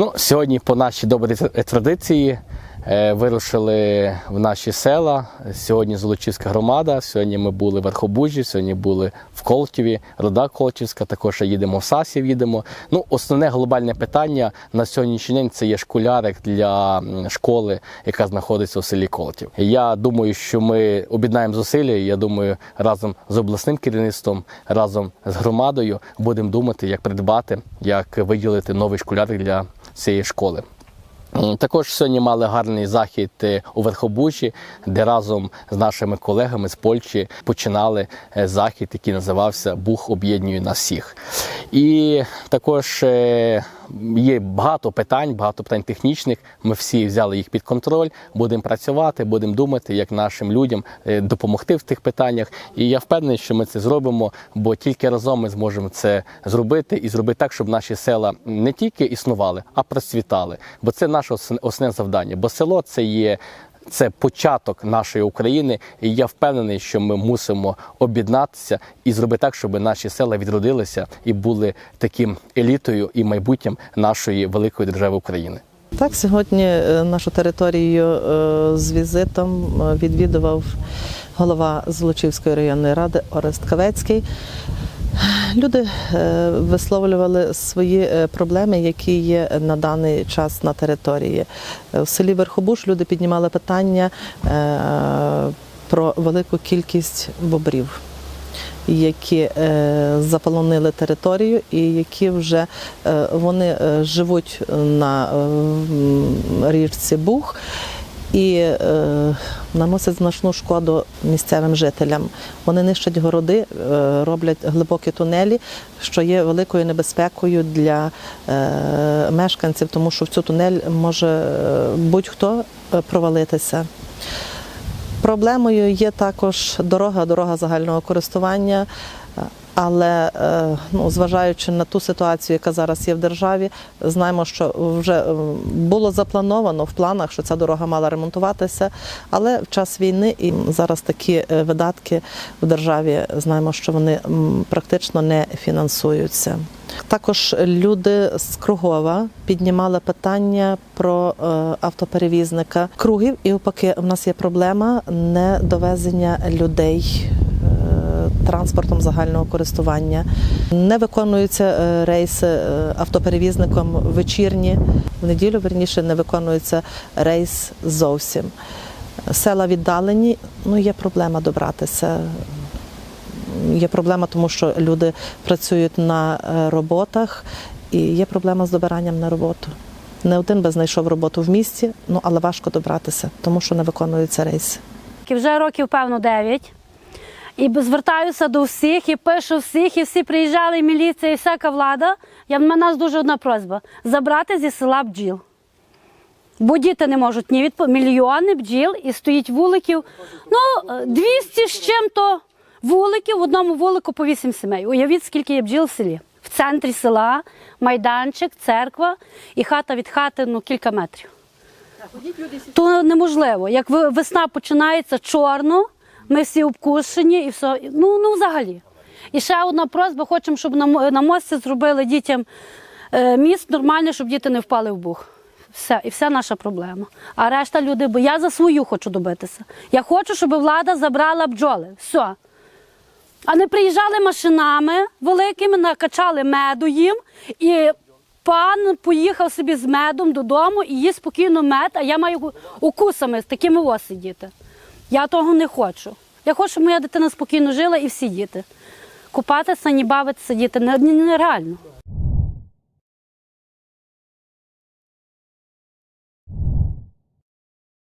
Ну, сьогодні по нашій добрій традиції е, вирушили в наші села. Сьогодні Золочівська громада. Сьогодні ми були в Верхобужі, сьогодні були в Колтіві, рода Колтівська. Також їдемо в Сасів. Їдемо. Ну, основне глобальне питання на сьогоднішній день це є школярик для школи, яка знаходиться у селі Колтів. Я думаю, що ми об'єднаємо зусилля. Я думаю, разом з обласним керівництвом, разом з громадою будемо думати, як придбати, як виділити новий школярик для цієї школи. Також сьогодні мали гарний захід е, у Верхобужі, де разом з нашими колегами з Польщі починали е, захід, який називався Бух об'єднує нас всіх. І також е, є багато питань, багато питань технічних. Ми всі взяли їх під контроль, будемо працювати, будемо думати, як нашим людям е, допомогти в тих питаннях. І я впевнений, що ми це зробимо, бо тільки разом ми зможемо це зробити і зробити так, щоб наші села не тільки існували, а процвітали. Бо це наше ос- основне завдання. Бо село це є. Це початок нашої України, і я впевнений, що ми мусимо об'єднатися і зробити так, щоб наші села відродилися і були таким елітою і майбутнім нашої великої держави України. Так, сьогодні е, нашу територію е, з візитом е, відвідував голова Золочівської районної ради Орест Кавецький. Люди е, висловлювали свої е, проблеми, які є на даний час на території. Е, В селі Верхобуш люди піднімали питання про велику кількість бобрів які заполонили територію і які вже вони живуть на річці Буг і е, наносять значну шкоду місцевим жителям. Вони нищать городи, е, роблять глибокі тунелі, що є великою небезпекою для е, мешканців, тому що в цю тунель може е, будь-хто е, провалитися. Проблемою є також дорога, дорога загального користування. Але е, ну, зважаючи на ту ситуацію, яка зараз є в державі, знаємо, що вже е, було заплановано в планах, що ця дорога мала ремонтуватися. Але в час війни і зараз такі е, видатки в державі знаємо, що вони практично не фінансуються. Також люди з Кругова піднімали питання про автоперевізника кругів, і навпаки, в нас є проблема недовезення людей. Транспортом загального користування не виконуються е, рейси е, автоперевізником вечірні. В неділю верніше не виконується рейс зовсім. Села віддалені, ну є проблема добратися. Є проблема, тому що люди працюють на е, роботах, і є проблема з добиранням на роботу. Не один би знайшов роботу в місті, ну але важко добратися, тому що не виконуються рейси. Вже років, певно, 9. І звертаюся до всіх, і пишу всіх, і всі приїжджали, і міліція, і всяка влада. Я, в мене нас дуже одна просьба забрати зі села бджіл. Бо діти не можуть ні відпо... мільйони бджіл і стоїть вуликів. Ну, е, 200 з чим-то вуликів, в одному вулику по 8 сімей. Уявіть, скільки є бджіл в селі. В центрі села, майданчик, церква і хата від хати ну, кілька метрів. То неможливо. Як весна починається чорно, ми всі обкушені і все. Ну, ну взагалі. І ще одна просьба: хочемо, щоб на, на мості зробили дітям е, міст нормальний, щоб діти не впали в бух. Все, і вся наша проблема. А решта люди, бо я за свою хочу добитися. Я хочу, щоб влада забрала бджоли. Все. А не приїжджали машинами великими, накачали меду їм, і пан поїхав собі з медом додому і їсть спокійно мед, а я маю укусами з такими ось сидіти. Я того не хочу. Я хочу, щоб моя дитина спокійно жила і всі діти. Купатися, ні бавитися, діти не- нереально.